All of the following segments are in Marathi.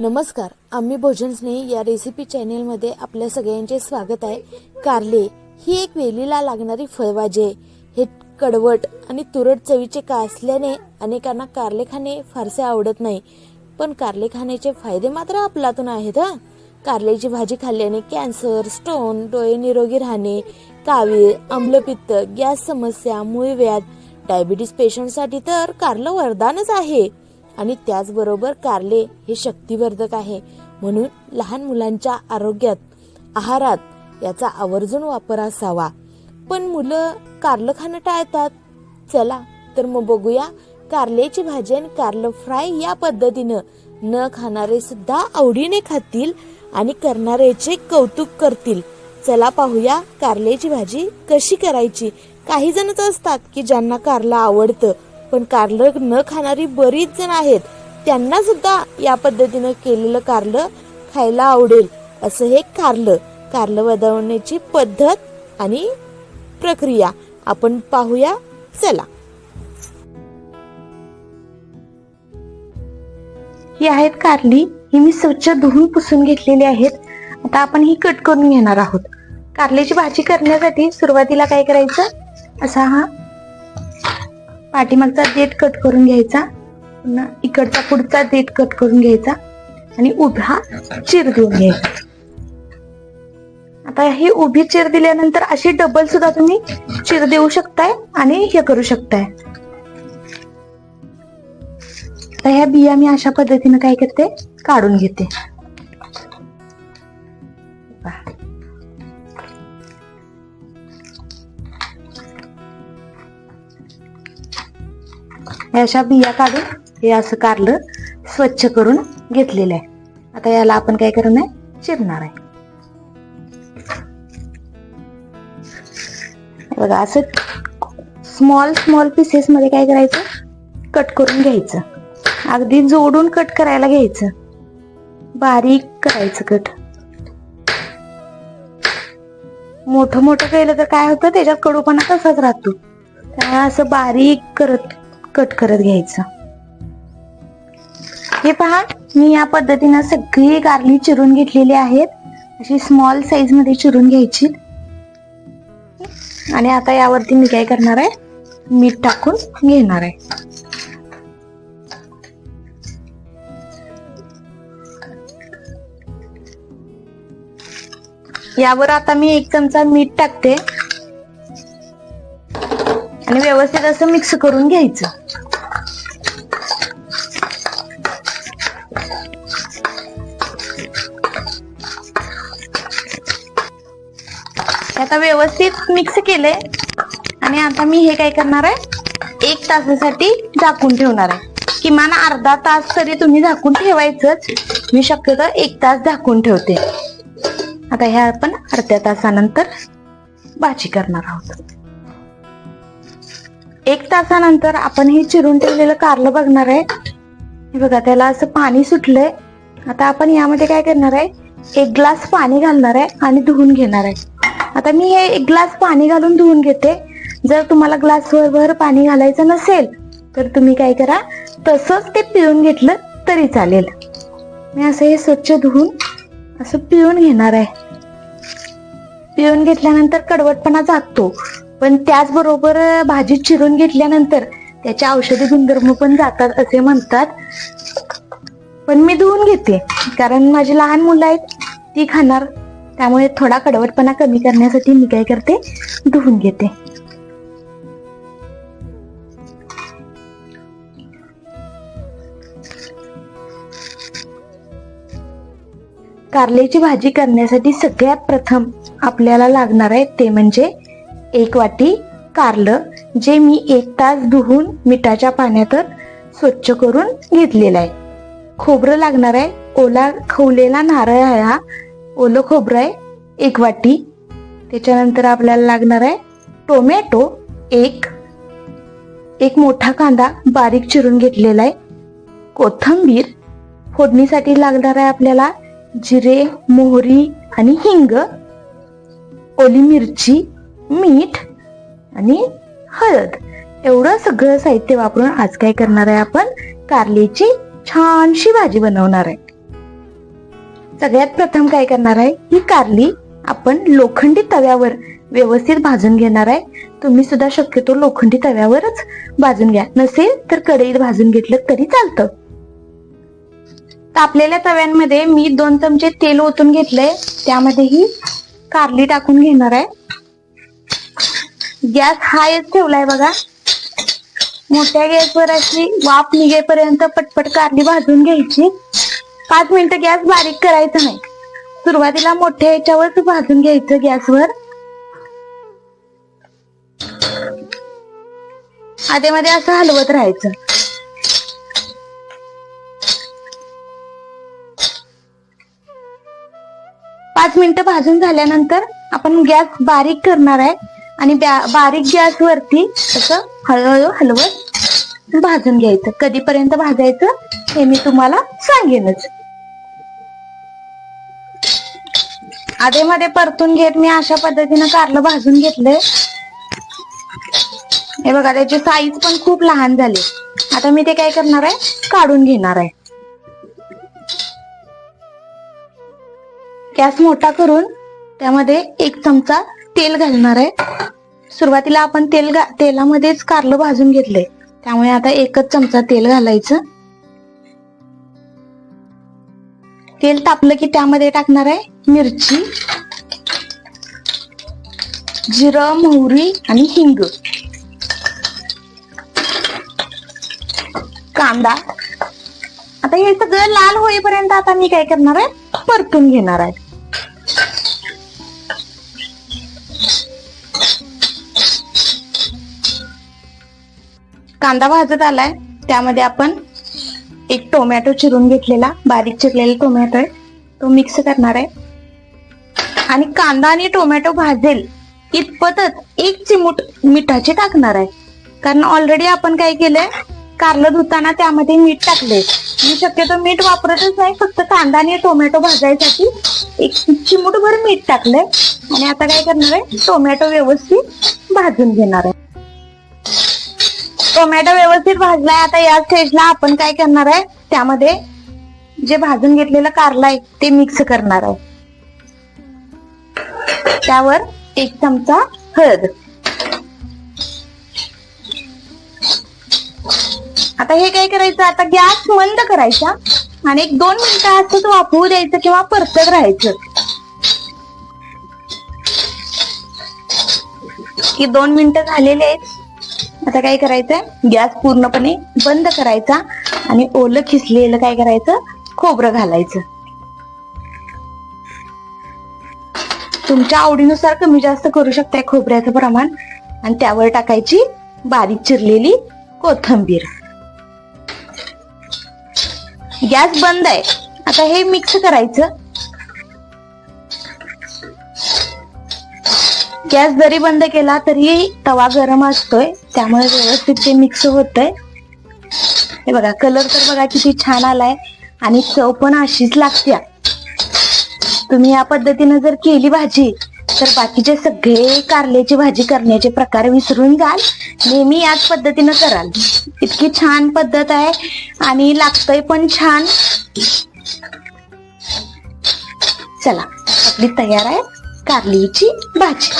नमस्कार आम्ही भोजनस्नेही या रेसिपी चॅनेलमध्ये आपल्या सगळ्यांचे स्वागत आहे. कारले ही एक वेलीला लागणारी फळभाजी आहे. हे कडवट आणि तुरट चवीचे का असल्याने अनेकांना कारले खाणे फारसे आवडत नाही. पण कारले खाण्याचे फायदे मात्र आपलातून आहेत हा? कारल्याची भाजी खाल्ल्याने कॅन्सर स्टोन डोळे निरोगी राहणे कावीळ आम्लपित्त गॅस समस्या मूळव्याध डायबिटीस पेशंटसाठी तर कारलं वरदानच आहे. आणि त्याचबरोबर कारले हे शक्तिवर्धक आहे. म्हणून लहान मुलांच्या आरोग्यात आहारात याचा आवर्जून वापर असावा. पण मुलं कारलं खाणं टाळतात. चला तर मग बघूया कारल्याची भाजी आणि कारलं फ्राय या पद्धतीनं न खाणारे सुद्धा आवडीने खातील आणि करणाऱ्याचे कौतुक करतील. चला पाहूया कारल्याची भाजी कशी करायची. काही जणच असतात की ज्यांना कारलं आवडतं. पण कारलं न खाणारी बरीच जण आहेत. त्यांना सुद्धा या पद्धतीनं केलेलं कारलं खायला आवडेल असं हे कारलं. कारलं वदवण्याची पद्धत आणि प्रक्रिया आपण पाहूया. चला. ही आहेत कारली. ही मी स्वच्छ धुवून पुसून घेतलेली आहेत. आता आपण ही कट करून घेणार आहोत. कारल्याची भाजी करण्यासाठी सुरुवातीला काय करायचं? असा हा पाठीमागचा देठ कट करून घ्यायचा. पुन्हा इकडचा पुढचा देठ कट करून घ्यायचा. आणि उभा चिर देऊन घ्यायचा. आता ही उभी चिर दिल्यानंतर अशी डबल सुद्धा तुम्ही चिर देऊ शकताय आणि हे करू शकताय. तर ह्या बिया मी अशा पद्धतीने काय करते? काढून घेते. अशा बिया काढून हे असं कारलं स्वच्छ करून घेतलेलं आहे. आता याला आपण काय करणार आहे? चिरणार आहे. बघा असं स्मॉल स्मॉल पीसेस मध्ये काय करायचं? कट करून घ्यायचं. अगदी जोडून कट करायला घ्यायचं. बारीक करायचं कट मोठं मोठं केलं तर काय होतं? त्याच्यात कडूपणा तसाच राहतो. त्यामुळे असं बारीक करत कट करत घ्यायचं. हे पहा मी या पद्धतीनं सगळी गार्ली चिरून घेतलेली आहेत. अशी स्मॉल साईजमध्ये चिरून घ्यायची. आणि आता यावरती मी काय करणार आहे? मीठ टाकून घेणार आहे. यावर आता मी एक चमचा मीठ टाकते. आणि व्यवस्थित असं मिक्स करून घ्यायचं. आता व्यवस्थित मिक्स केलंय. आणि आता मी हे काय करणार आहे? एक तासासाठी झाकून ठेवणार आहे. किमान अर्धा तास तरी तुम्ही झाकून ठेवायचंच. मी शक्यतो एक तास झाकून ठेवते. आता ह्या आपण अर्ध्या तासानंतर भाजी करणार आहोत. एक तासानंतर आपण हे चिरून ठेवलेलं कारलं बघणार आहे. हे बघा त्याला असं पाणी सुटलंय. आता आपण यामध्ये काय करणार आहे? एक ग्लास पाणी घालणार आहे आणि धुवून घेणार आहे. आता मी हे एक ग्लास पाणी घालून धुवून घेते. जर तुम्हाला ग्लास भर पाणी घालायचं नसेल तर तुम्ही काय करा तसंच ते पिळून घेतलं तरी चालेल. मी असं हे स्वच्छ धुवून असं पिळून घेणार आहे. पिळून घेतल्यानंतर कडवटपणा जागतो. पण त्याचबरोबर भाजी चिरून घेतल्यानंतर त्याचे औषधी गुणधर्म पण जातात असे म्हणतात. पण मी धुवून घेते कारण माझी लहान मुलं आहेत ती खाणार. त्यामुळे थोडा कडवटपणा कमी करण्यासाठी मी काय करते धुवून घेते. कारल्याची भाजी करण्यासाठी सगळ्यात प्रथम आपल्याला लागणार आहे ते म्हणजे एक वाटी कारलं जे मी एक तास धुवून मिठाच्या पाण्यात स्वच्छ करून घेतलेलं आहे. खोबरं लागणार आहे. ओला खवलेला नारळ आहे हा. ओलं खोबरं आहे. एक वाटी. त्याच्यानंतर आपल्याला लागणार आहे टोमॅटो एक. एक मोठा कांदा बारीक चिरून घेतलेला आहे. कोथंबीर. फोडणीसाठी लागणार आहे आपल्याला जिरे मोहरी आणि हिंग. ओली मिरची. मीठ आणि हळद. एवढं सगळं साहित्य वापरून आज काय करणार आहे आपण? कारलीची छानशी भाजी बनवणार आहे. सगळ्यात प्रथम काय करणार आहे? ही कारली आपण लोखंडी तव्यावर व्यवस्थित भाजून घेणार आहे. तुम्ही सुद्धा शक्यतो लोखंडी तव्यावरच भाजून घ्या. नसेल तर कढईत भाजून घेतलं तरी चालतं. तापलेल्या तव्यांमध्ये मी दोन चमचे तेल ओतून घेतलंय. त्यामध्ये ही कारली टाकून घेणार आहे. गॅस हायच ठेवलाय बघा. मोठ्या गॅसवर अशी वाफ निघेपर्यंत पटपट कारली भाजून घ्यायची. पाच मिनिटं गॅस बारीक करायचं नाही. सुरुवातीला मोठ्या याच्यावरच भाजून घ्यायचं गॅसवर. आधी मध्ये असं हलवत राहायचं. पाच मिनिटं भाजून झाल्यानंतर आपण गॅस बारीक करणार आहे. आणि बारीक गॅस वरती असं हळूहळू हलवत भाजून घ्यायचं. कधीपर्यंत भाजायचं हे मी तुम्हाला सांगेनच. आधेमध्ये परतून घेत मी अशा पद्धतीनं कारलं भाजून घेतलंय. हे बघा त्याची साईज पण खूप लहान झाली. आता मी ते काय करणार आहे? काढून घेणार आहे. गॅस मोठा करून त्यामध्ये एक चमचा तेल घालणार आहे. सुरुवातीला आपण तेल तेलामध्येच कारलं भाजून घेतलंय. त्यामुळे आता एकच चमचा तेल घालायचं. तेल तापलं की त्यामध्ये टाकणार आहे मिरची जिरं मोहरी आणि हिंग. कांदा. आता हे सगळं लाल होईपर्यंत आता मी काय करणार आहे? परतून घेणार आहे. कांदा भाजत आलाय त्यामध्ये आपण एक टोमॅटो चिरून घेतलेला बारीक चिरलेला टोमॅटो आहे तो मिक्स करणार आहे. आणि कांदा आणि टोमॅटो भाजेल इतपतच एक चिमूट मिठाचे टाकणार आहे. कारण ऑलरेडी आपण काय केलंय कारलं धुताना त्यामध्ये मीठ टाकले मी शक्यतो मीठ वापरतच नाही फक्त कांदा आणि टोमॅटो भाजायसाठी एक चिमूटभर मीठ टाकलंय. आणि आता काय करणार आहे टोमॅटो व्यवस्थित भाजून घेणार आहे. टोमॅटो व्यवस्थित भाजलाय. आता या स्टेजला आपण काय करणार आहे? त्यामध्ये जे भाजून घेतलेलं कारलं आहे ते मिक्स करणार आहे. त्यावर एक चमचा हळद. आता हे काय करायचं? आता गॅस मंद करायचा आणि एक दोन मिनिटं असंच वापरू द्यायचं किंवा परतत राहायचं. की दोन मिनिटं झालेले आहेत. आता काय करायचंय? गॅस पूर्णपणे बंद करायचा आणि ओलं खिसलेलं काय करायचं? खोबरं घालायचं. तुमच्या आवडीनुसार कमी जास्त करू शकताय खोबऱ्याचं प्रमाण. आणि त्यावर टाकायची बारीक चिरलेली कोथंबीर. गॅस बंद आहे. आता हे मिक्स करायचं. गॅस जरी बंद केला तरी तवा गरम असतोय. त्यामुळे व्यवस्थित ते मिक्स होतंय. हे बघा कलर तर बघा किती छान आलाय. आणि चव पण अशीच लागत्या. तुम्ही या पद्धतीनं जर केली भाजी तर बाकीचे सगळे कारल्याची भाजी करण्याचे प्रकार विसरून जाल. नेहमी याच पद्धतीनं कराल. इतकी छान पद्धत आहे आणि लागतंय पण छान. चला आपली तयार आहे कारलीची भाजी.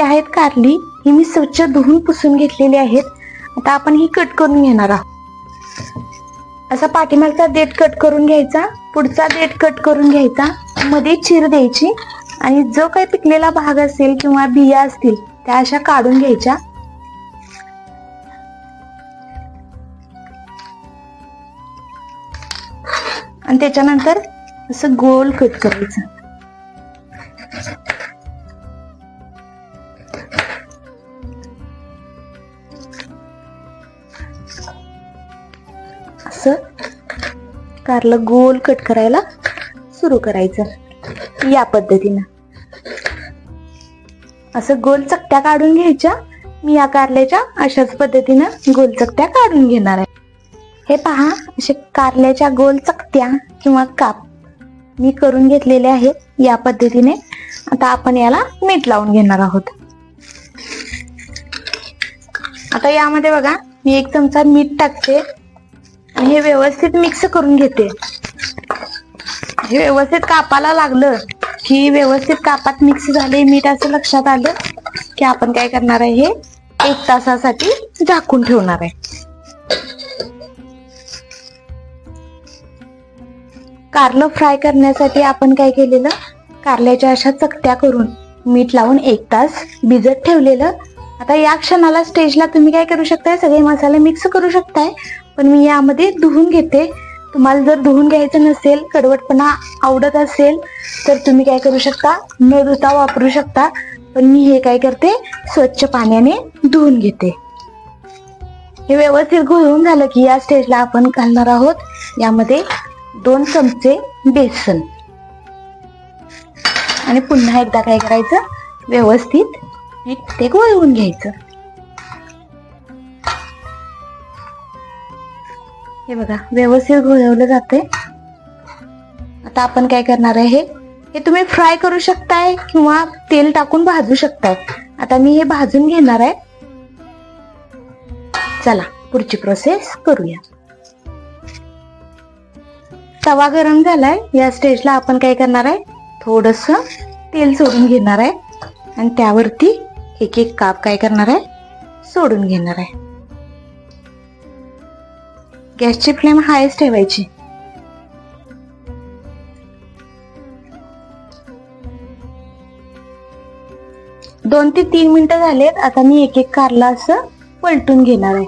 ही आहेत कारली. ही मी स्वच्छ धुवून पुसून घेतलेली आहेत. आता आपण ही कट करून घेणार आहोत. असा पाठीमागचा देठ कट करून घ्यायचा. पुढचा देठ कट करून घ्यायचा. मध्ये चीर द्यायची. आणि जो काही पिकलेला भाग असेल किंवा बिया असतील त्या अशा काढून घ्यायच्या. आणि त्याच्यानंतर असं गोल कट करायचं. कारलं गोल कट करायला सुरू करायचं. या पद्धतीनं. असं गोल चकत्या काढून घ्यायच्या. मी या कारल्याच्या अशाच पद्धतीनं गोल चकट्या काढून घेणार आहे. हे पहा असे कारल्याच्या गोल चकत्या किंवा काप मी करून घेतलेले आहेत या पद्धतीने. आता आपण याला मीठ लावून घेणार आहोत. आता यामध्ये बघा मी एक चमचा मीठ टाकते. हे व्यवस्थित मिक्स करून घेते. हे व्यवस्थित कापाला लागलं की व्यवस्थित कापात मिक्स झाले मीठ असं लक्षात आलं की आपण काय करणार आहे हे एक तासासाठी झाकून ठेवणार आहे. कारलं फ्राय करण्यासाठी आपण काय केलेलं? कारल्याच्या अशा चकत्या करून मीठ लावून एक तास भिजत ठेवलेलं. आता या क्षणाला स्टेजला तुम्ही काय करू शकताय? सगळे मसाले मिक्स करू शकताय. पण मी यामध्ये धुवून घेते. तुम्हाला जर धुवून घ्यायचं नसेल कडवटपणा आवडत असेल तर तुम्ही काय करू शकता? न धुता वापरू शकता. पण मी हे काय करते? स्वच्छ पाण्याने धुवून घेते. हे व्यवस्थित घोळून झालं की या स्टेजला आपण घालणार आहोत. यामध्ये दोन चमचे बेसन. आणि पुन्हा एकदा काय करायचं? व्यवस्थित ते गोळवून घ्यायचं. हे बघा व्यवस्थित घोळवलं जाते आता आपण काय करणार आहे हे हे तुम्ही फ्राय करू शकताय किंवा तेल टाकून भाजू शकताय. आता मी हे भाजून घेणार आहे. चला पुढची प्रोसेस करूया. तवा गरम झालाय. या स्टेजला आपण काय करणार आहे थोडस तेल सोडून घेणार आहे. आणि त्यावरती एक एक काप काय करणार आहे सोडून घेणार आहे. गॅसची फ्लेम हायच ठेवायची. दोन ते तीन मिनिटं झालेत आता मी एक एक कारला असं पलटून घेणार आहे.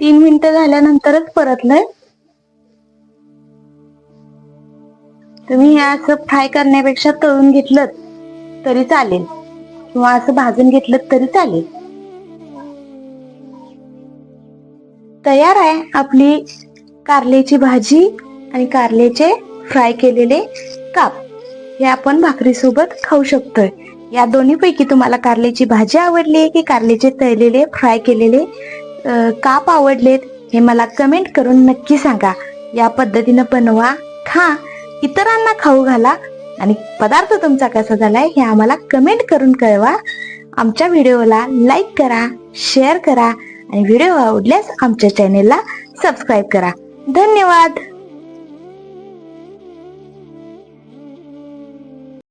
तीन मिनिटं झाल्यानंतरच परतलंय. तुम्ही हे असं फ्राय करण्यापेक्षा तळून घेतलं तरी चालेल. किंवा असं भाजून घेतलं तरी चालेल. तयार आहे आपली कारल्याची भाजी आणि कारल्याचे फ्राय केलेले काप. हे आपण भाकरीसोबत खाऊ शकतोय. या दोन्ही पैकी तुम्हाला कारल्याची भाजी आवडली की कारल्याचे तळलेले फ्राय केलेले काप आवडलेत हे मला कमेंट करून नक्की सांगा. या पद्धतीनं बनवा खा. इतरांना खाऊ घाला. आणि पदार्थ तुमचा कसा झालाय हे आम्हाला कमेंट करून कळवा. आमच्या व्हिडिओला लाईक करा शेअर करा आणि व्हिडिओ आवडल्यास आमच्या चॅनेलला सबस्क्राईब करा. धन्यवाद!